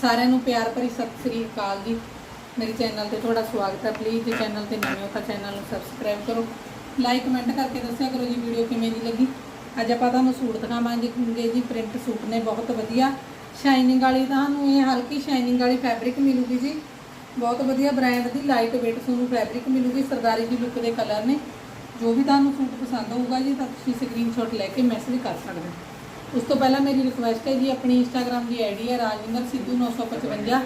ਸਾਰਿਆਂ ਨੂੰ ਪਿਆਰ ਭਰੀ ਸਤਿ ਸ੍ਰੀ ਅਕਾਲ ਜੀ। ਮੇਰੇ ਚੈਨਲ ਤੇ ਤੁਹਾਡਾ ਸਵਾਗਤ ਹੈ। ਪਲੀਜ਼ ਜੇ ਚੈਨਲ ਤੇ ਨਵੇਂ ਹੋ ਤਾਂ ਚੈਨਲ ਨੂੰ ਸਬਸਕ੍ਰਾਈਬ ਕਰੋ। ਲਾਈਕ ਕਮੈਂਟ ਕਰਕੇ ਦੱਸਿਆ ਕਰੋ ਜੀ ਵੀਡੀਓ ਕਿਵੇਂ ਦੀ ਲੱਗੀ। ਅੱਜ ਆਪਾਂ ਤੁਹਾਨੂੰ ਸੂਟ ਦਿਖਾਵਾਂਗੇ ਜੀ ਪ੍ਰਿੰਟ ਸੂਟ ਨੇ, ਬਹੁਤ ਵਧੀਆ। ਸ਼ਾਈਨਿੰਗ ਵਾਲੀ ਤੁਹਾਨੂੰ ਇਹ ਹਲਕੀ ਸ਼ਾਈਨਿੰਗ ਵਾਲੀ ਫੈਬਰਿਕ ਮਿਲੂਗੀ ਜੀ। ਬਹੁਤ ਵਧੀਆ ਬ੍ਰਾਂਡ ਦੀ ਲਾਈਟ weight ਤੁਹਾਨੂੰ ਫੈਬਰਿਕ ਮਿਲੂਗੀ, ਸਰਦਾਰੀ ਦੀ ਲੁੱਕ ਦੇ ਕਲਰ ਨੇ। ਜੋ ਵੀ ਤੁਹਾਨੂੰ ਸੂਟ ਪਸੰਦ ਹੋਊਗਾ ਜੀ, ਤਾਂ ਤੁਸੀਂ ਸਕਰੀਨਸ਼ਾਟ ਲੈ ਕੇ ਮੈਸੇਜ ਕਰ ਸਕਦੇ ਹੋ। ਉਸ ਤੋਂ ਪਹਿਲਾਂ ਮੇਰੀ ਰਿਕੁਐਸਟ ਹੈ ਜੀ ਆਪਣੀ ਇੰਸਟਾਗ੍ਰam ਦੀ ਆਈਡੀ ਹੈ ਰਾਜਿੰਦਰ ਸਿੱਧੂ 955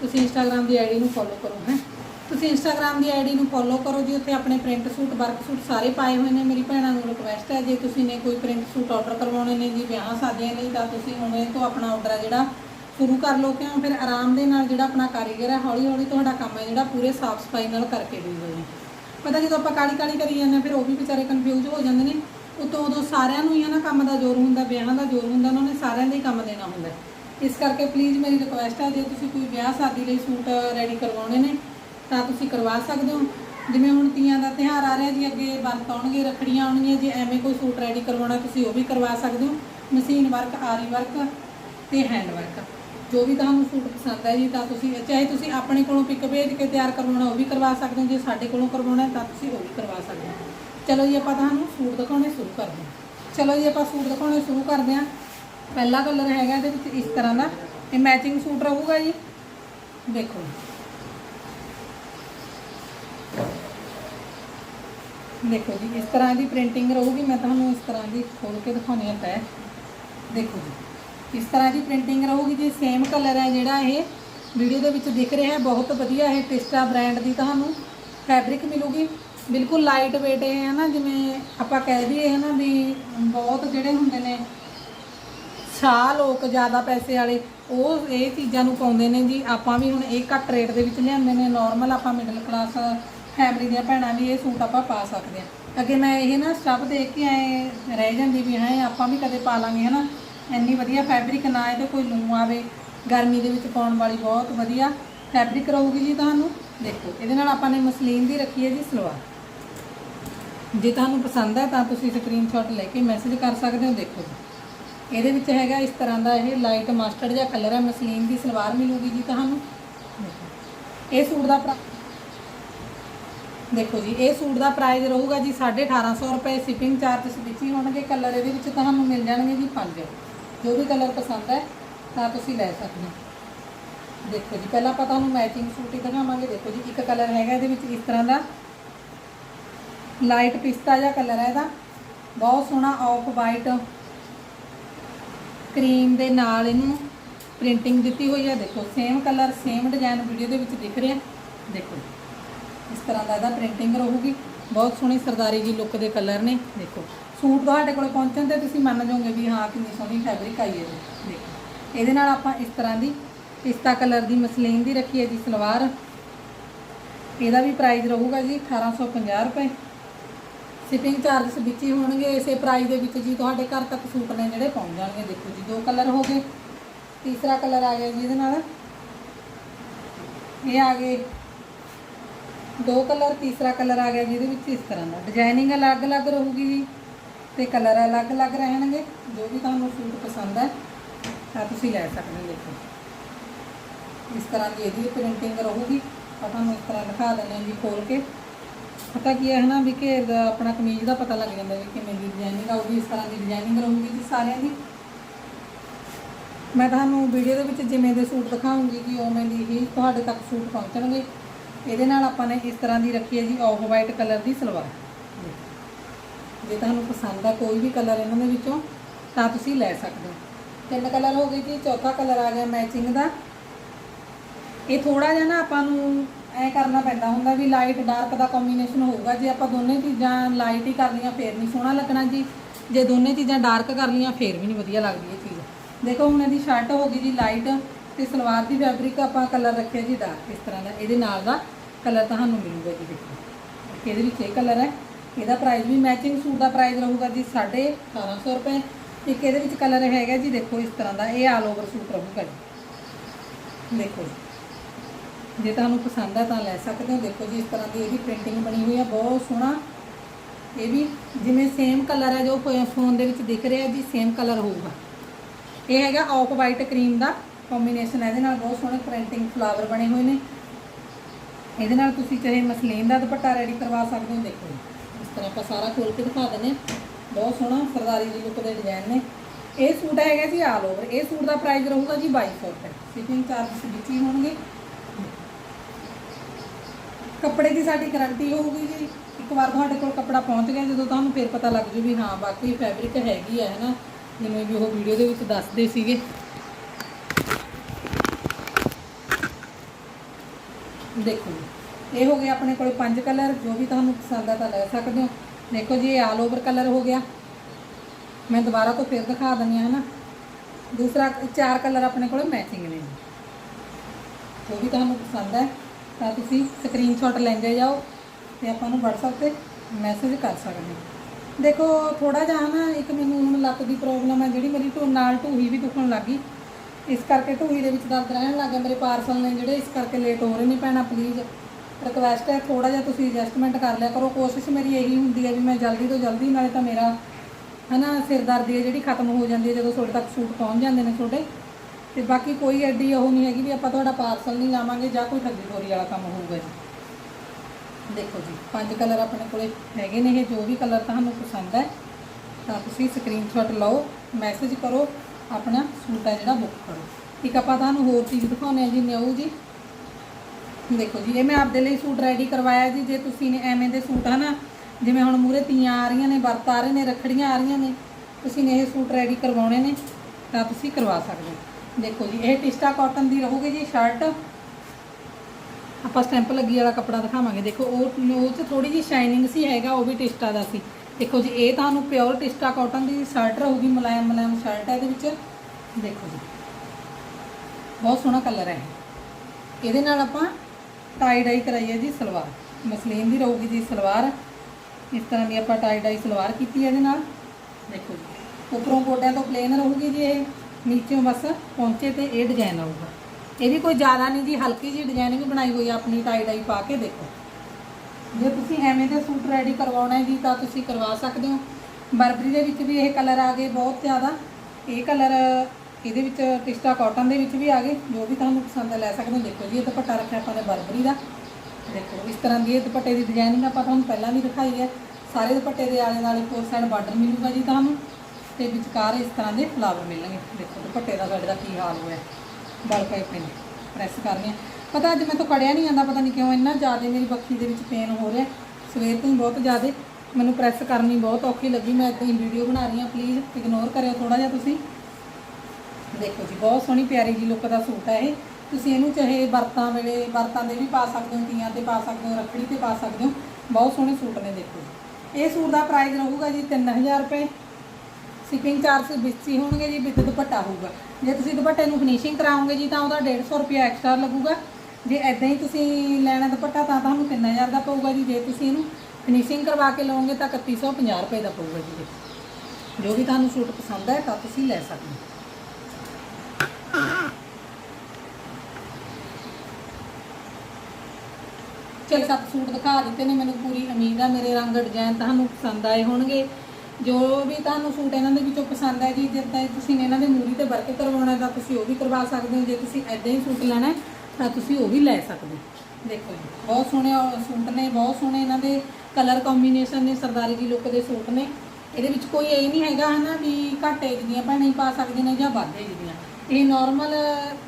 ਤੁਸੀਂ ਇੰਸਟਾਗ੍ਰam ਦੀ ਆਈਡੀ ਨੂੰ ਫੋਲੋ ਕਰੋ ਹੈ। ਤੁਸੀਂ ਇੰਸਟਾਗ੍ਰam ਦੀ ਆਈਡੀ ਨੂੰ ਫੋਲੋ ਕਰੋ ਜੀ ਉੱਥੇ ਆਪਣੇ ਪ੍ਰਿੰਟ ਸੂਟ ਵਰਕ ਸੂਟ ਸਾਰੇ ਪਾਏ ਹੋਏ ਨੇ ਮੇਰੀ ਭੈਣਾਂ ਨੂੰ ਰਿਕੁਐਸਟ ਹੈ। ਜੇ ਤੁਸੀਂ ਨੇ ਕੋਈ ਪ੍ਰਿੰਟ ਸੂਟ ਆਰਡਰ ਕਰਵਾਉਣੇ ਨੇ ਜੀ ਵਿਆਹਾਂ ਸ਼ਾਦੀਆਂ ਲਈ ਤਾਂ ਤੁਸੀਂ ਹੁਣੇ ਤੋਂ ਆਪਣਾ ਆਰਡਰ ਹੈ ਜਿਹੜਾ ਸ਼ੁਰੂ ਕਰ ਲਓ ਕਿਉਂ? ਫਿਰ ਆਰਾਮ ਦੇ ਨਾਲ ਜਿਹੜਾ ਆਪਣਾ ਕਾਰੀਗਰ ਹੈ ਹੌਲੀ ਹੌਲੀ ਤੁਹਾਡਾ ਕੰਮ ਹੈ ਜਿਹੜਾ ਪੂਰੇ ਸਾਫ਼ ਸਫ਼ਾਈ ਨਾਲ ਕਰਕੇ ਦੇਊਗਾ ਜੀ। ਪਤਾ ਜਦੋਂ ਆਪਾਂ ਕਾਲੀ ਕਾਲੀ ਕਰੀ ਜਾਂਦੇ ਹਾਂ, ਫਿਰ ਉਹ ਵੀ ਵਿਚਾਰੇ ਕਨਫਿਊਜ਼ ਹੋ ਜਾਂਦੇ ਨੇ। ਉਤੋਂ ਉਦੋਂ ਸਾਰਿਆਂ ਨੂੰ ਹੀ ਹੈ ਨਾ ਕੰਮ ਦਾ ਜ਼ੋਰ ਹੁੰਦਾ, ਵਿਆਹਾਂ ਦਾ ਜ਼ੋਰ ਹੁੰਦਾ, ਉਹਨਾਂ ਨੇ ਸਾਰਿਆਂ ਲਈ ਕੰਮ ਦੇਣਾ ਹੁੰਦਾ ਇਸ ਕਰਕੇ ਪਲੀਜ਼ ਮੇਰੀ ਰਿਕੁਐਸਟ ਹੈ, ਜੇ ਤੁਸੀਂ ਕੋਈ ਵਿਆਹ ਸ਼ਾਦੀ ਲਈ ਸੂਟ ਰੈਡੀ ਕਰਵਾਉਣੇ ਨੇ, ਤਾਂ ਤੁਸੀਂ ਕਰਵਾ ਸਕਦੇ ਹੋ। ਜਿਵੇਂ ਹੁਣ ਤੀਆਂ ਦਾ ਤਿਉਹਾਰ ਆ ਰਿਹਾ ਜੀ, ਅੱਗੇ ਵਰਤ ਆਉਣਗੇ, ਰੱਖੜੀਆਂ ਆਉਣਗੀਆਂ, ਜੇ ਐਵੇਂ ਕੋਈ ਸੂਟ ਰੈਡੀ ਕਰਵਾਉਣਾ, ਤੁਸੀਂ ਉਹ ਵੀ ਕਰਵਾ ਸਕਦੇ ਹੋ। ਮਸ਼ੀਨ ਵਰਕ ਆਰੀ ਵਰਕ ਤੇ ਹੈਂਡ ਵਰਕ ਜੋ ਵੀ ਤੁਹਾਨੂੰ ਸੂਟ ਪਸੰਦ ਹੈ ਜੀ, ਤਾਂ ਤੁਸੀਂ ਚਾਹੇ ਤੁਸੀਂ ਆਪਣੇ ਕੋਲੋਂ ਪਿਕ ਭੇਜ ਕੇ ਤਿਆਰ ਕਰਵਾਉਣਾ, ਉਹ ਵੀ ਕਰਵਾ ਸਕਦੇ ਹੋ। ਜੇ ਸਾਡੇ ਕੋਲੋਂ ਕਰਵਾਉਣਾ ਤਾਂ ਤੁਸੀਂ ਉਹ ਵੀ ਕਰਵਾ ਸਕਦੇ ਹੋ। ਚਲੋ ਜੀ, ਆਪਾਂ ਤੁਹਾਨੂੰ ਸੂਟ ਦਿਖਾਉਣੇ ਸ਼ੁਰੂ ਕਰਦੇ ਹਾਂ। ਚਲੋ ਜੀ, ਆਪਾਂ ਸੂਟ ਦਿਖਾਉਣੇ ਸ਼ੁਰੂ ਕਰਦੇ ਹਾਂ। ਪਹਿਲਾ ਕਲਰ ਹੈਗਾ ਇਹਦੇ ਵਿੱਚ ਇਸ ਤਰ੍ਹਾਂ ਦਾ। ਇਹ ਮੈਚਿੰਗ ਸੂਟ ਰਹੂਗਾ ਜੀ। ਦੇਖੋ ਦੇਖੋ ਜੀ, ਇਸ ਤਰ੍ਹਾਂ ਦੀ ਪ੍ਰਿੰਟਿੰਗ ਰਹੂਗੀ। ਮੈਂ ਤੁਹਾਨੂੰ ਇਸ ਤਰ੍ਹਾਂ ਦੀ ਖੋਲ ਕੇ ਦਿਖਾਉਣੀ ਹੈ ਪੈ ਦੇਖੋ ਜੀ, ਇਸ ਤਰ੍ਹਾਂ ਦੀ ਪ੍ਰਿੰਟਿੰਗ ਰਹੂਗੀ ਜੀ। ਸੇਮ ਕਲਰ ਹੈ ਜਿਹੜਾ ਇਹ। ਵੀਡੀਓ ਦੇ ਵਿੱਚ ਦਿਖ ਰਿਹਾ ਹੈ। ਬਹੁਤ ਵਧੀਆ ਇਹ ਟਿਸਟਾ ਬ੍ਰਾਂਡ ਦੀ ਤੁਹਾਨੂੰ ਫੈਬਰਿਕ ਮਿਲੂਗੀ। ਬਿਲਕੁਲ ਲਾਈਟ weight ਹੈ ਨਾ, ਜਿਵੇਂ ਆਪਾਂ ਕਹਿ ਦਈਏ ਹੈ ਨਾ ਵੀ ਬਹੁਤ ਜਿਹੜੇ ਹੁੰਦੇ ਨੇ, ਸ਼ਾਹ ਲੋਕ ਜ਼ਿਆਦਾ ਪੈਸੇ ਵਾਲੇ, ਉਹ ਇਹ ਚੀਜ਼ਾਂ ਨੂੰ ਪਾਉਂਦੇ ਨੇ ਜੀ, ਆਪਾਂ ਵੀ ਹੁਣ ਇਹ ਘੱਟ ਰੇਟ ਦੇ ਵਿੱਚ ਲਿਆਉਂਦੇ ਨੇ ਨਾਰਮਲ ਆਪਾਂ ਮਿਡਲ ਕਲਾਸ ਫੈਮਿਲੀ ਦੀਆਂ ਭੈਣਾਂ ਵੀ ਇਹ ਸੂਟ ਆਪਾਂ ਪਾ ਸਕਦੇ ਆ ਅੱਗੇ ਮੈਂ ਇਹ ਨਾ ਸਟੱਫ ਦੇਖ ਕੇ ਐ ਰਹਿ ਜਾਂਦੀ ਵੀ ਹੈ, ਆਪਾਂ ਵੀ ਕਦੇ ਪਾ ਲਾਂਗੇ ਹਨਾ ਇੰਨੀ ਵਧੀਆ ਫੈਬਰਿਕ ਨਾ ਇਹ ਤੇ ਕੋਈ ਲੂ ਆਵੇ, ਗਰਮੀ ਦੇ ਵਿੱਚ ਪਾਉਣ ਵਾਲੀ ਬਹੁਤ ਵਧੀਆ ਫੈਬਰਿਕ ਰਹੂਗੀ ਜੀ ਤੁਹਾਨੂੰ। ਦੇਖੋ, ਇਹਦੇ ਨਾਲ ਆਪਾਂ ਨੇ ਮਸਲੀਨ ਦੀ ਰੱਖੀ ਹੈ ਜੀ, ਸਲਵਾਰ। ਜੇ ਤੁਹਾਨੂੰ ਪਸੰਦ ਹੈ ਤਾਂ ਤੁਸੀਂ ਸਕਰੀਨਸ਼ਾਟ ਲੈ ਕੇ ਮੈਸੇਜ ਕਰ ਸਕਦੇ ਹੋ, ਦੇਖੋ ਜੀ। ਇਹਦੇ ਵਿੱਚ ਹੈਗਾ ਇਸ ਤਰ੍ਹਾਂ ਦਾ ਇਹ ਲਾਈਟ ਮਸਟਰਡ ਜਿਹਾ ਕਲਰ ਹੈ, ਮਸਲੀਨ ਦੀ ਸਲਵਾਰ ਮਿਲੂਗੀ ਜੀ ਤੁਹਾਨੂੰ। ਇਹ ਸੂਟ ਦਾ ਪ੍ਰਾ- ਦੇਖੋ ਜੀ, ਇਹ ਸੂਟ ਦਾ ਪ੍ਰਾਈਸ ਰਹੂਗਾ ਜੀ 1850 ਰੁਪਏ ਸ਼ਿਪਿੰਗ ਚਾਰਜਸ ਵਿੱਚ ਹੀ ਹੋਣਗੇ ਕਲਰ ਇਹਦੇ ਵਿੱਚ ਤੁਹਾਨੂੰ ਮਿਲ ਜਾਣਗੇ ਜੀ ਪੰਜ। ਜੋ ਵੀ ਕਲਰ ਪਸੰਦ ਹੈ, ਤਾਂ ਤੁਸੀਂ ਲੈ ਸਕਦੇ ਹੋ। ਦੇਖੋ ਜੀ, ਪਹਿਲਾਂ ਆਪਾਂ ਤੁਹਾਨੂੰ ਮੈਚਿੰਗ ਸੂਟ ਹੀ ਦਿਖਾਵਾਂਗੇ। ਦੇਖੋ ਜੀ, ਇੱਕ ਕਲਰ ਹੈਗਾ ਇਹਦੇ ਵਿੱਚ ਇਸ ਤਰ੍ਹਾਂ ਦਾ। ਲਾਈਟ ਪਿਸਤਾ ਜਿਹਾ ਕਲਰ ਹੈ ਇਹਦਾ। ਬਹੁਤ ਸੋਹਣਾ ਆਫ ਵਾਈਟ ਕਰੀਮ ਦੇ ਨਾਲ ਇਹਨੂੰ ਪ੍ਰਿੰਟਿੰਗ ਦਿੱਤੀ ਹੋਈ ਹੈ। ਦੇਖੋ same colour same design video ਦੇ ਵਿੱਚ ਦਿਖ ਰਿਹਾ। ਦੇਖੋ, ਇਸ ਤਰ੍ਹਾਂ ਦਾ ਇਹਦਾ ਪ੍ਰਿੰਟਿੰਗ ਰਹੂਗੀ। ਬਹੁਤ ਸੋਹਣੀ ਸਰਦਾਰੀ ਜੀ ਲੁੱਕ ਦੇ ਕਲਰ ਨੇ। ਦੇਖੋ, ਸੂਟ ਤੁਹਾਡੇ ਕੋਲ ਪਹੁੰਚਣ ਤੇ ਤੁਸੀਂ ਮੰਨ ਜਾਓਗੇ ਵੀ ਹਾਂ, ਕਿੰਨੀ ਸੋਹਣੀ ਫੈਬਰਿਕ ਆਈ ਹੈ। ਜੀ ਦੇਖੋ, ਇਹਦੇ ਨਾਲ ਆਪਾਂ ਇਸ ਤਰ੍ਹਾਂ ਦੀ ਪਿਸਤਾ ਕਲਰ ਦੀ ਮਸਲੀਨ ਦੀ ਰੱਖੀ ਹੈ ਜੀ, ਸਲਵਾਰ। ਇਹਦਾ ਵੀ ਪ੍ਰਾਈਸ ਰਹੂਗਾ ਜੀ 1850 ਰੁਪਏ। ਸ਼ਿਪਿੰਗ ਚਾਰਜਸ ਵਿੱਚ ਹੀ ਹੋਣਗੇ, ਇਸੇ ਪ੍ਰਾਈਸ ਦੇ ਵਿੱਚ ਜੀ ਤੁਹਾਡੇ ਘਰ ਤੱਕ ਸੂਟ ਨੇ ਜਿਹੜੇ ਪਹੁੰਚ ਜਾਣਗੇ। ਦੇਖੋ ਜੀ, ਦੋ ਕਲਰ ਹੋ ਗਏ, ਤੀਸਰਾ ਕਲਰ ਆ ਗਿਆ ਜੀ ਇਹਦੇ ਨਾਲ। ਇਹ ਆ ਗਏ, ਦੋ ਕਲਰ ਤੀਸਰਾ ਕਲਰ ਆ ਗਿਆ ਜਿਹਦੇ ਵਿੱਚ। ਇਸ ਤਰ੍ਹਾਂ ਦਾ ਡਿਜ਼ਾਈਨਿੰਗ ਅਲੱਗ-ਅਲੱਗ ਰਹੂਗੀ ਜੀ ਤੇ ਕਲਰ ਅਲੱਗ-ਅਲੱਗ ਰਹਿਣਗੇ, ਜੋ ਵੀ ਤੁਹਾਨੂੰ ਸੂਟ ਪਸੰਦ ਹੈ, ਤਾਂ ਤੁਸੀਂ ਲੈ ਸਕਦੇ ਹੋ, ਦੇਖੋ। ਇਸ ਤਰ੍ਹਾਂ ਦੀ ਇਹਦੀ ਪ੍ਰਿੰਟਿੰਗ ਰਹੂਗੀ। ਆਪਾਂ ਤੁਹਾਨੂੰ ਇਸ ਤਰ੍ਹਾਂ ਦਿਖਾ ਦਿੰਦੇ ਹਾਂ ਜੀ ਖੋਲ ਕੇ। ਪਤਾ ਕੀ ਹੈ ਨਾ ਵੀ ਘੇਰ ਦਾ ਆਪਣਾ ਕਮੀਜ਼ ਦਾ ਪਤਾ ਲੱਗ ਜਾਂਦਾ ਵੀ ਕਿਵੇਂ ਦੀ ਡਿਜ਼ਾਈਨਿੰਗ ਆਊਗੀ ਇਸ ਤਰ੍ਹਾਂ ਦੀ ਡਿਜ਼ਾਈਨਿੰਗ ਰਹੂਗੀ ਜੀ ਸਾਰਿਆਂ ਦੀ। ਮੈਂ ਤੁਹਾਨੂੰ ਵੀਡੀਓ ਦੇ ਵਿੱਚ ਜਿਵੇਂ ਦੇ ਸੂਟ ਦਿਖਾਉਂਗੀ ਕਿ ਉਵੇਂ ਦੀ ਹੀ ਤੁਹਾਡੇ ਤੱਕ ਸੂਟ ਪਹੁੰਚਣਗੇ। ਇਹਦੇ ਨਾਲ ਆਪਾਂ ਨੇ ਇਸ ਤਰ੍ਹਾਂ ਦੀ ਰੱਖੀ ਹੈ ਜੀ ਆਫ ਵਾਈਟ ਕਲਰ ਦੀ ਸਲਵਾਰ। ਜੇ ਤੁਹਾਨੂੰ ਪਸੰਦ ਆ ਕੋਈ ਵੀ ਕਲਰ ਇਹਨਾਂ ਦੇ ਵਿੱਚੋਂ, ਤਾਂ ਤੁਸੀਂ ਲੈ ਸਕਦੇ ਹੋ। ਤਿੰਨ ਕਲਰ ਹੋ ਗਏ ਜੀ, ਚੌਥਾ ਕਲਰ ਆ ਗਿਆ ਮੈਚਿੰਗ ਦਾ। ਇਹ ਥੋੜਾ ਜਿਹਾ ਨਾ ਆਪਾਂ ਨੂੰ ਐ ਕਰਨਾ ਪੈਂਦਾ ਹੁੰਦਾ ਵੀ ਲਾਈਟ ਡਾਰਕ ਦਾ ਕੰਬੀਨੇਸ਼ਨ ਹੋਊਗਾ। ਜੇ ਆਪਾਂ ਦੋਨੇ ਚੀਜ਼ਾਂ ਲਾਈਟ ਹੀ ਕਰ ਲਈਆਂ, ਫੇਰ ਨਹੀਂ ਸੋਹਣਾ ਲੱਗਣਾ ਜੀ। ਜੇ ਦੋਨੇ ਚੀਜ਼ਾਂ ਡਾਰਕ ਕਰ ਲਈਆਂ, ਫੇਰ ਵੀ ਨਹੀਂ ਵਧੀਆ ਲੱਗਦੀ ਇਹ ਚੀਜ਼। ਦੇਖੋ, ਹੁਣ ਇਹਦੀ ਸ਼ਰਟ ਹੋ ਗਈ ਜੀ ਲਾਈਟ ਤੇ ਸਲਵਾਰ ਦੀ ਫੈਬਰਿਕ ਆਪਾਂ ਕਲਰ ਰੱਖਿਆ ਜੀ ਡਾਰਕ ਇਸ ਤਰ੍ਹਾਂ ਦਾ। ਇਹਦੇ ਨਾਲ ਦਾ ਕਲਰ ਤੁਹਾਨੂੰ ਮਿਲੂਗਾ ਜੀ ਦੇਖੋ। ਇਹਦੇ ਵਿੱਚ ਇਹ ਕਲਰ ਹੈ। ਇਹਦਾ ਪ੍ਰਾਈਸ ਵੀ ਮੈਚਿੰਗ ਸੂਟ ਦਾ ਪ੍ਰਾਈਸ ਰਹੂਗਾ ਜੀ 1850 ਰੁਪਏ। ਇੱਕ ਇਹਦੇ ਵਿੱਚ ਕਲਰ ਹੈਗਾ ਜੀ, ਦੇਖੋ ਇਸ ਤਰ੍ਹਾਂ ਦਾ। ਇਹ ਆਲ ਓਵਰ ਸੂਟ ਰਹੂਗਾ ਜੀ। ਦੇਖੋ ਜੇ ਤੁਹਾਨੂੰ ਪਸੰਦ ਹੈ ਤਾਂ ਲੈ ਸਕਦੇ ਹੋ। ਦੇਖੋ ਜੀ, ਇਸ ਤਰ੍ਹਾਂ ਦੀ ਇਹਦੀ ਪ੍ਰਿੰਟਿੰਗ ਬਣੀ ਹੋਈ ਹੈ ਬਹੁਤ ਸੋਹਣਾ। ਇਹ ਵੀ ਜਿਵੇਂ ਸੇਮ ਕਲਰ ਹੈ ਜੋ ਫੋਨ ਦੇ ਵਿੱਚ ਦਿਖ ਰਿਹਾ ਜੀ ਸੇਮ ਕਲਰ ਹੋਊਗਾ। ਇਹ ਹੈਗਾ ਆਫ ਵਾਈਟ ਕਰੀਮ ਦਾ ਕੰਬੀਨੇਸ਼ਨ ਇਹਦੇ ਨਾਲ ਬਹੁਤ ਸੋਹਣੇ ਪ੍ਰਿੰਟਿੰਗ ਫਲਾਵਰ ਬਣੇ ਹੋਏ ਨੇ। ਇਹਦੇ ਨਾਲ ਤੁਸੀਂ ਚਾਹੇ ਮਸਲੀਨ ਦਾ ਦੁਪੱਟਾ ਰੈਡੀ ਕਰਵਾ ਸਕਦੇ ਹੋ। ਦੇਖੋ ਇਸ ਤਰ੍ਹਾਂ ਆਪਾਂ ਸਾਰਾ ਖੋਲ ਕੇ ਦਿਖਾ ਦਿੰਦੇ ਹਾਂ। ਬਹੁਤ ਸੋਹਣਾ ਸਰਦਾਰੀ ਜੀ ਲੁੱਕ ਦੇ ਡਿਜ਼ਾਈਨ ਨੇ। ਇਹ ਸੂਟ ਹੈਗਾ ਜੀ ਆਲ ਓਵਰ ਇਹ ਸੂਟ ਦਾ ਪ੍ਰਾਈਸ ਰਹੂਗਾ ਜੀ 2200 ਰੁਪਏ। ਸ਼ਿਪਿੰਗ ਚਾਰजेस ਵਿੱਚ ਹੀ ਹੋਣਗੇ। ਕੱਪੜੇ ਦੀ ਸਾਡੀ ਗਾਰੰਟੀ ਹੋਊਗੀ ਜੀ। ਇੱਕ ਵਾਰ ਤੁਹਾਡੇ ਕੋਲ ਕੱਪੜਾ ਪਹੁੰਚ ਗਿਆ, ਜਦੋਂ ਤੁਹਾਨੂੰ ਫਿਰ ਪਤਾ ਲੱਗ ਜੂ ਵੀ ਹਾਂ ਬਾਕੀ ਫੈਬਰਿਕ ਹੈਗੀ ਹੈ ਨਾ ਜਿਵੇਂ ਵੀ ਉਹ ਵੀਡੀਓ ਦੇ ਵਿੱਚ ਦੱਸਦੇ ਸੀਗੇ। ਦੇਖੋ ਜੀ, ਇਹ ਹੋ ਗਿਆ ਆਪਣੇ ਕੋਲੇ ਪੰਜ ਕਲਰ ਜੋ ਵੀ ਤੁਹਾਨੂੰ ਪਸੰਦ ਆ ਤਾਂ ਲੈ ਸਕਦੇ ਹੋ। ਦੇਖੋ ਜੀ, ਇਹ ਆਲ ਓਵਰ ਕਲਰ ਹੋ ਗਿਆ। ਮੈਂ ਦੁਬਾਰਾ ਤੋਂ ਫਿਰ ਦਿਖਾ ਦਿੰਦੀ ਹਾਂ, ਹਨਾ। ਦੂਸਰਾ ਚਾਰ ਕਲਰ ਆਪਣੇ ਕੋਲ ਮੈਚਿੰਗ ਨੇ। ਜੋ ਵੀ ਤੁਹਾਨੂੰ ਪਸੰਦ ਹੈ ਤਾਂ ਤੁਸੀਂ ਸਕਰੀਨਸ਼ਾਟ ਲੈਂਦੇ ਜਾਓ ਤੇ ਆਪਾਂ ਨੂੰ WhatsApp ਤੇ ਮੈਸੇਜ ਕਰ ਸਕਦੇ ਹੋ। ਦੇਖੋ ਥੋੜਾ ਜਿਹਾ ਨਾ ਇੱਕ ਮੈਨੂੰ ਹੁਣ ਲੱਤ ਦੀ ਪ੍ਰੋਬਲਮ ਹੈ ਜਿਹੜੀ ਮੇਰੀ ਢੋ ਨਾਲ ਢੂਹੀ ਵੀ ਦੁਖਣ ਲੱਗੀ ਇਸ ਕਰਕੇ ਢੂਹੀ ਦੇ ਵਿੱਚ ਦਰਦ ਰਹਿਣ ਲੱਗ ਗਿਆ। ਮੇਰੇ ਪਾਰਸਲ ਨੇ ਜਿਹੜੇ ਇਸ ਕਰਕੇ ਲੇਟ ਹੋ ਰਹੇ ਨੇ ਭੈਣਾ ਪਲੀਜ਼ ਰਿਕਵੈਸਟ ਹੈ ਥੋੜਾ ਜਿਹਾ ਤੁਸੀਂ ਐਡਜਸਟਮੈਂਟ ਕਰ ਲਿਆ ਕਰੋ। ਕੋਸ਼ਿਸ਼ ਮੇਰੀ ਇਹੀ ਹੁੰਦੀ ਹੈ ਵੀ ਮੈਂ ਜਲਦੀ ਤੋਂ ਜਲਦੀ, ਨਾਲੇ ਤਾਂ ਮੇਰਾ ਹਨਾ ਸਿਰਦਰਦੀ ਹੈ, ਜਿਹੜੀ ਖਤਮ ਹੋ ਜਾਂਦੀ ਹੈ ਜਦੋਂ ਤੁਹਾਡੇ ਤੱਕ ਸੂਟ ਪਹੁੰਚ ਜਾਂਦੇ ਨੇ ਤੁਹਾਡੇ। ਤੇ ਬਾਕੀ ਕੋਈ ਐਡੀ ਉਹ ਨਹੀਂ ਹੈਗੀ ਵੀ ਆਪਾਂ ਤੁਹਾਡਾ ਪਾਰਸਲ ਨਹੀਂ ਲਾਵਾਂਗੇ ਜਾਂ ਕੋਈ ਠੱਗੀ ਠੋਰੀ ਵਾਲਾ ਕੰਮ ਹੋਊਗਾ ਜੀ। ਦੇਖੋ ਜੀ, ਪੰਜ ਕਲਰ ਆਪਣੇ ਕੋਲੇ ਹੈਗੇ ਨੇ ਇਹ, ਜੋ ਵੀ ਕਲਰ ਤੁਹਾਨੂੰ ਪਸੰਦ ਹੈ, ਤਾਂ ਤੁਸੀਂ ਸਕਰੀਨਸ਼ਾਟ ਲਓ ਮੈਸੇਜ ਕਰੋ, ਆਪਣਾ ਸੂਟ ਹੈ ਜਿਹੜਾ ਬੁੱਕ ਕਰੋ। ਇੱਕ ਆਪਾਂ ਤੁਹਾਨੂੰ ਹੋਰ ਚੀਜ਼ ਦਿਖਾਉਂਦੇ ਆ ਜੀ, ਨਿਊ ਜੀ। ਦੇਖੋ ਜੀ, ਇਹ ਮੈਂ ਆਪਦੇ ਲਈ ਸੂਟ ਰੈਡੀ ਕਰਵਾਇਆ ਜੀ, ਜੇ ਤੁਸੀਂ ਨੇ ਐਵੇਂ ਦੇ ਸੂਟ, ਹਨਾ, ਜਿਵੇਂ ਹੁਣ ਮੂਰੇ ਤੀਆਂ ਆ ਰਹੀਆਂ ਨੇ, ਵਰਤ ਆ ਰਹੇ ਨੇ, ਰੱਖੜੀਆਂ ਆ ਰਹੀਆਂ ਨੇ, ਤੁਸੀਂ ਨੇ ਇਹ ਸੂਟ ਰੈਡੀ ਕਰਵਾਉਣੇ ਨੇ, ਤਾਂ ਤੁਸੀਂ ਕਰਵਾ ਸਕਦੇ ਹੋ। ਦੇਖੋ ਜੀ, ਇਹ ਟਿਸਟਾ ਕਾਟਨ ਦੀ ਰਹੂਗੀ ਜੀ ਸ਼ਰਟ ਆਪਾਂ ਸਟੈਂਪ ਲੱਗੀ ਵਾਲਾ ਕੱਪੜਾ ਦਿਖਾਵਾਂਗੇ। ਦੇਖੋ, ਉਹ ਉਹ 'ਚ ਥੋੜੀ ਜੀ ਸ਼ਾਈਨਿੰਗ ਸੀ ਹੈਗਾ, ਉਹ ਵੀ ਟਿਸਟਾ ਦਾ ਸੀ। ਦੇਖੋ ਜੀ, ਇਹ ਤੁਹਾਨੂੰ ਪਿਓਰ ਟਿਸਟਾ ਕਾਟਨ ਦੀ ਸ਼ਰਟ ਰਹੂਗੀ, ਮੁਲਾਇਮ, ਮਲਾਇਮ ਸ਼ਰਟ ਹੈ ਇਹਦੇ ਵਿੱਚ। ਦੇਖੋ ਜੀ, ਬਹੁਤ ਸੋਹਣਾ ਕਲਰ ਹੈ ਇਹਦੇ ਨਾਲ ਆਪਾਂ ਟਾਈ ਡਾਈ ਕਰਾਈ ਹੈ ਜੀ ਸਲਵਾਰ। ਮਸਲੀਨ ਦੀ ਰਹੂਗੀ ਜੀ ਸਲਵਾਰ। ਇਸ ਤਰ੍ਹਾਂ ਦੀ ਆਪਾਂ ਟਾਈ ਡਾਈ ਸਲਵਾਰ ਕੀਤੀ ਹੈ ਇਹਦੇ ਨਾਲ। ਦੇਖੋ ਜੀ, ਉੱਪਰੋਂ ਗੋਡਿਆਂ ਤੋਂ ਪਲੇਨ ਰਹੂਗੀ ਜੀ ਇਹ। ਨੀਚੋਂ ਬਸ ਪਹੁੰਚੇ ਤੇ ਇਹ ਡਿਜ਼ਾਈਨ ਆਊਗਾ। ਇਹ ਵੀ ਕੋਈ ਜ਼ਿਆਦਾ ਨਹੀਂ ਜੀ, ਹਲਕੀ ਜੀ ਡਿਜ਼ਾਈਨਿੰਗ ਬਣਾਈ ਹੋਈ ਆ, ਆਪਣੀ ਟਾਈ ਡਾਈ ਪਾ ਕੇ ਦੇਖੋ। ਜੇ ਤੁਸੀਂ ਐਵੇਂ ਦੇ ਸੂਟ ਰੈਡੀ ਕਰਵਾਉਣਾ ਹੈ ਜੀ, ਤਾਂ ਤੁਸੀਂ ਕਰਵਾ ਸਕਦੇ ਹੋ। ਬਰਬਰੀ ਦੇ ਵਿੱਚ ਵੀ ਇਹ ਕਲਰ ਆ ਗਏ ਬਹੁਤ ਜ਼ਿਆਦਾ। ਇਹ ਕਲਰ ਇਹਦੇ ਵਿੱਚ ਟਿਸਟਾ ਕਾਟਨ ਦੇ ਵਿੱਚ ਵੀ ਆ ਗਏ। ਜੋ ਵੀ ਤੁਹਾਨੂੰ ਪਸੰਦ ਹੈ ਲੈ ਸਕਦੇ ਹੋ। ਦੇਖੋ ਜੀ, ਇਹ ਦੁਪੱਟਾ ਰੱਖਿਆ ਆਪਾਂ ਨੇ ਬਰਬਰੀ ਦਾ। ਦੇਖੋ, ਇਸ ਤਰ੍ਹਾਂ ਦੀ ਇਹ ਦੁਪੱਟੇ ਦੀ ਡਿਜ਼ਾਈਨਿੰਗ ਆਪਾਂ ਤੁਹਾਨੂੰ ਪਹਿਲਾਂ ਵੀ ਦਿਖਾਈ ਹੈ। ਸਾਰੇ ਦੁਪੱਟੇ ਦੇ ਆਲੇ ਦੁਆਲੇ ਫੋਰ ਸਾਈਡ ਬਾਰਡਰ ਮਿਲੂਗਾ ਜੀ ਤੁਹਾਨੂੰ। ਤੇ ਵਿਚਕਾਰ ਇਸ ਤਰ੍ਹਾਂ ਦੇ ਫਲਾਵਰ ਮਿਲਣਗੇ। ਦੇਖੋ ਦੁਪੱਟੇ ਦਾ ਸਾਡੇ ਦਾ ਕੀ ਹਾਲ ਹੋਇਆ। ਬਲ ਪਏ ਪਏ ਨੇ। ਪ੍ਰੈਸ ਕਰਨੇ ਆ। ਪਤਾ ਅੱਜ ਮੈਂ ਤੋਂ ਕੜਿਆ ਨਹੀਂ ਆਂਦਾ ਪਤਾ ਨਹੀਂ ਕਿਉਂ ਇੰਨਾ ਜ਼ਿਆਦਾ ਮੇਰੀ ਬੱਖੀ ਦੇ ਵਿੱਚ ਪੇਨ ਹੋ ਰਿਹਾ। ਸਵੇਰ ਤੋਂ ਹੀ ਬਹੁਤ ਜ਼ਿਆਦਾ। ਮੈਨੂੰ ਪ੍ਰੈਸ ਕਰਨੀ ਬਹੁਤ ਔਖੀ ਲੱਗੀ। ਮੈਂ ਇਦਾਂ ਹੀ ਵੀਡੀਓ ਬਣਾ ਰਹੀ ਹਾਂ। ਪਲੀਜ਼ ਇਗਨੋਰ ਕਰਿਓ ਥੋੜਾ ਜਿਹਾ ਤੁਸੀਂ। ਦੇਖੋ ਜੀ, ਬਹੁਤ ਸੋਹਣੀ ਪਿਆਰੀ ਜੀ ਲੁੱਕ ਦਾ ਸੂਟ ਹੈ ਇਹ। ਤੁਸੀਂ ਇਹਨੂੰ ਚਾਹੇ ਵਰਤਾਂ ਵੇਲੇ, ਵਰਤਾਂ ਦੇ ਵੀ ਪਾ ਸਕਦੇ ਹੋ, ਤੀਆਂ ਤੇ ਪਾ ਸਕਦੇ ਹੋ, ਰੱਖੜੀ ਤੇ ਪਾ ਸਕਦੇ ਹੋ। ਬਹੁਤ ਸੋਹਣੇ ਸੂਟ ਨੇ, ਦੇਖੋ ਜੀ। ਇਹ ਸੂਟ ਦਾ ਪ੍ਰਾਈਸ ਰਹੂਗਾ ਜੀ 3000 ਰੁਪਏ। ਸ਼ਿਪਿੰਗ ਚਾਰਜ ਵਿੱਚ ਹੋਣਗੇ ਜੀ, ਵਿੱਚ ਦੁਪੱਟਾ ਹੋਊਗਾ। ਜੇ ਤੁਸੀਂ ਦੁਪੱਟੇ ਨੂੰ ਫਿਨਿਸ਼ਿੰਗ ਕਰਾਓਗੇ ਜੀ, ਤਾਂ ਉਹਦਾ 150 ਰੁਪਏ ਐਕਸਟਰਾ ਲੱਗੂਗਾ। ਜੇ ਐਦਾਂ ਹੀ ਤੁਸੀਂ ਲੈਣਾ ਦੁਪੱਟਾ, ਤਾਂ ਤੁਹਾਨੂੰ 3000 ਦਾ ਪਊਗਾ ਜੀ। ਜੇ ਤੁਸੀਂ ਇਹਨੂੰ ਫਿਨਿਸ਼ਿੰਗ ਕਰਵਾ ਕੇ ਲਓਗੇ, ਤਾਂ 3150 ਰੁਪਏ ਦਾ ਪਊਗਾ ਜੀ। ਜੋ ਵੀ ਤੁਹਾਨੂੰ ਸੂਟ ਪਸੰਦ ਹੈ, ਤਾਂ ਤੁਸੀਂ ਲੈ ਸਕਦੇ ਹੋ। ਚਲ ਸੱਤ ਸੂਟ ਦਿਖਾ ਦਿੱਤੇ ਨੇ, ਮੈਨੂੰ ਪੂਰੀ ਉਮੀਦ ਆ, ਮੇਰੇ ਰੰਗ ਡਿਜ਼ਾਈਨ ਤੁਹਾਨੂੰ ਪਸੰਦ ਆਏ ਹੋਣਗੇ। ਜੋ ਵੀ ਤੁਹਾਨੂੰ ਸੂਟ ਇਹਨਾਂ ਦੇ ਵਿੱਚੋਂ ਪਸੰਦ ਹੈ ਜੀ ਜਿੱਦਾਂ ਤੁਸੀਂ ਇਹਨਾਂ ਦੇ ਮੂਰੀ ਤੇ ਵਰਕ ਕਰਵਾਉਣਾ ਤਾਂ ਤੁਸੀਂ ਉਹ ਵੀ ਕਰਵਾ ਸਕਦੇ ਹੋ। ਜੇ ਤੁਸੀਂ ਐਦਾਂ ਹੀ ਸੂਟ ਲੈਣਾ ਤਾਂ ਤੁਸੀਂ ਉਹ ਵੀ ਲੈ ਸਕਦੇ ਹੋ। ਦੇਖੋ ਜੀ, ਬਹੁਤ ਸੋਹਣੇ ਸੂਟ ਨੇ, ਬਹੁਤ ਸੋਹਣੇ ਇਹਨਾਂ ਦੇ ਕਲਰ ਕੰਬੀਨੇਸ਼ਨ ਨੇ, ਸਰਦਾਰੀ ਦੀ ਲੁੱਕ ਦੇ ਸੂਟ ਨੇ। ਇਹਦੇ ਵਿੱਚ ਕੋਈ ਇਹ ਨਹੀਂ ਹੈਗਾ ਹਨਾ ਵੀ ਘੱਟ ਏਜ ਦੀਆਂ ਭੈਣਾਂ ਹੀ ਪਾ ਸਕਦੀਆਂ ਨੇ ਜਾਂ ਵੱਧ ਏਜ ਦੀਆਂ। ਇਹ ਨਾਰਮਲ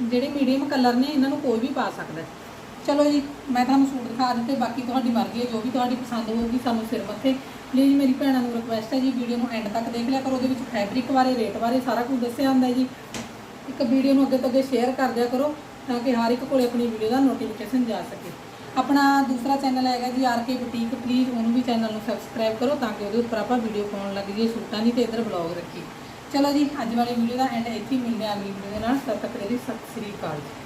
ਜਿਹੜੇ ਮੀਡੀਅਮ ਕਲਰ ਨੇ, ਇਹਨਾਂ ਨੂੰ ਕੋਈ ਵੀ ਪਾ ਸਕਦਾ ਹੈ। ਚਲੋ ਜੀ, ਮੈਂ ਤੁਹਾਨੂੰ ਸੂਟ ਦਿਖਾ ਦਿੱਤੇ ਬਾਕੀ ਤੁਹਾਡੀ ਮਰਜ਼ੀ ਹੈ, ਜੋ ਵੀ ਤੁਹਾਡੀ ਪਸੰਦ ਹੋਊਗੀ ਸਾਨੂੰ ਸਿਰ ਮੱਥੇ। ਪਲੀਜ਼ ਮੇਰੀ ਭੈਣਾਂ ਨੂੰ ਰਿਕੁਐਸਟ ਹੈ ਜੀ, ਵੀਡੀਓ ਨੂੰ ਐਂਡ ਤੱਕ ਦੇਖ ਲਿਆ ਕਰੋ, ਉਹਦੇ ਵਿੱਚ ਫੈਬਰਿਕ ਬਾਰੇ ਰੇਟ ਬਾਰੇ ਸਾਰਾ ਕੁਝ ਦੱਸਿਆ ਹੁੰਦਾ ਜੀ। ਇੱਕ ਵੀਡੀਓ ਨੂੰ ਅੱਗੇ ਤੋਂ ਅੱਗੇ ਸ਼ੇਅਰ ਕਰ ਦਿਆ ਕਰੋ, ਤਾਂ ਕਿ ਹਰ ਇੱਕ ਕੋਲੇ ਆਪਣੀ ਵੀਡੀਓ ਦਾ ਨੋਟੀਫਿਕੇਸ਼ਨ ਜਾ ਸਕੇ। ਆਪਣਾ ਦੂਸਰਾ ਚੈਨਲ ਹੈਗਾ ਜੀ, ਆਰ ਕੇ ਬੁਟੀਕ ਪਲੀਜ਼ ਉਹਨੂੰ ਵੀ ਚੈਨਲ ਨੂੰ ਸਬਸਕ੍ਰਾਈਬ ਕਰੋ, ਤਾਂ ਕਿ ਉਹਦੇ ਉੱਪਰ ਆਪਾਂ ਵੀਡੀਓ ਪਾਉਣ ਲੱਗ ਜਾਈਏ ਸੂਟਾਂ ਦੀ ਤੇ ਇੱਧਰ ਬਲੌਗ ਰੱਖੀ। ਚਲੋ ਜੀ, ਅੱਜ ਵਾਲੀ ਵੀਡੀਓ ਦਾ ਐਂਡ ਇੱਥੇ ਹੀ ਮਿਲਦੇ ਹਾਂ, ਅਗਲੀ ਵੀਡੀਓ ਦੇ ਨਾਲ। ਤਦ ਤੱਕ ਲਈ ਸਤਿ ਸ੍ਰੀ ਅਕਾਲ ਜੀ।